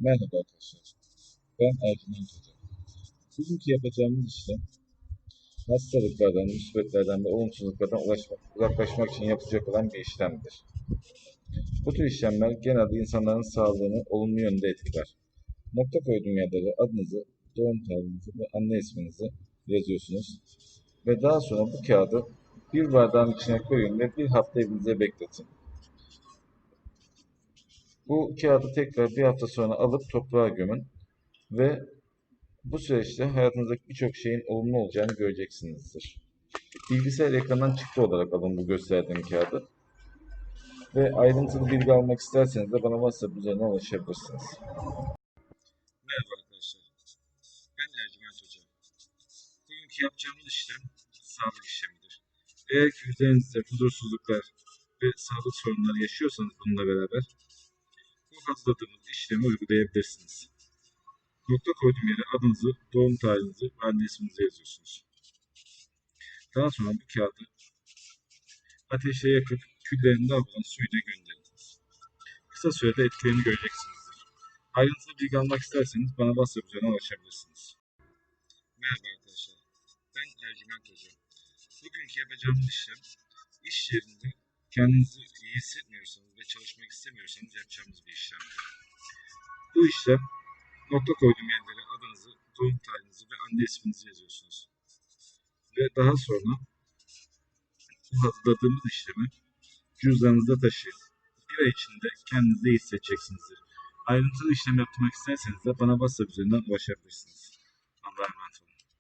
Merhaba arkadaşlar. Ben Ercüment Hoca. Bugünkü yapacağımız işlem hastalıklardan, müsbetlerden ve olumsuzluklardan ulaşmak, uzaklaşmak için yapılacak olan bir işlemdir. Bu tür işlemler genelde insanların sağlığını olumlu yönde etkiler. Nokta koyduğum yerlere adınızı, doğum tarihinizi ve anne isminizi yazıyorsunuz. Ve daha sonra bu kağıdı bir bardağın içine koyun ve bir hafta evinize bekletin. Bu kağıdı tekrar bir hafta sonra alıp toprağa gömün ve bu süreçte hayatınızdaki birçok şeyin olumlu olacağını göreceksinizdir. Bilgisayar ekranından çıktı olarak alın bu gösterdiğim kağıdı. Ve ayrıntılı bilgi almak isterseniz de bana WhatsApp üzerinden ulaşabilirsiniz. Merhaba arkadaşlar. Ben Ercüment Hoca. Bugünkü yapacağımız işlem sağlık işlemidir. Eğer ki üzerinizde huzursuzluklar ve sağlık sorunları yaşıyorsanız bununla beraber bu hazırladığımız işlemi uygulayabilirsiniz. Nokta koyduğum yere adınızı, doğum tarihinizi ve anne isminizi yazıyorsunuz. Daha sonra bu kağıdı ateşe yakıp küllerini alınan suyla gönderiniz. Kısa sürede etkilerini göreceksinizdir. Ayrıntılı bilgi almak isterseniz bana WhatsApp üzerinden ulaşabilirsiniz. Merhaba arkadaşlar. Ben Ercüment Hoca. Bugünkü yapacağımız işlem iş yerinde kendinizi iyi hissetmiyorsanız çalışmak istemiyorsanız yapacağımız bir işlemdir. Bu işlem nokta koyduğum yerlere adınızı, doğum tarihinizi ve anne isminizi yazıyorsunuz. Ve daha sonra bu hazırladığımız işlemi cüzdanınızda taşıyın. Bir ay içinde kendinizi iyi hissedeceksinizdir. Ayrıntılı işlem yaptırmak isterseniz de bana WhatsApp üzerinden ulaşabilirsiniz. Allah'a emanet olun.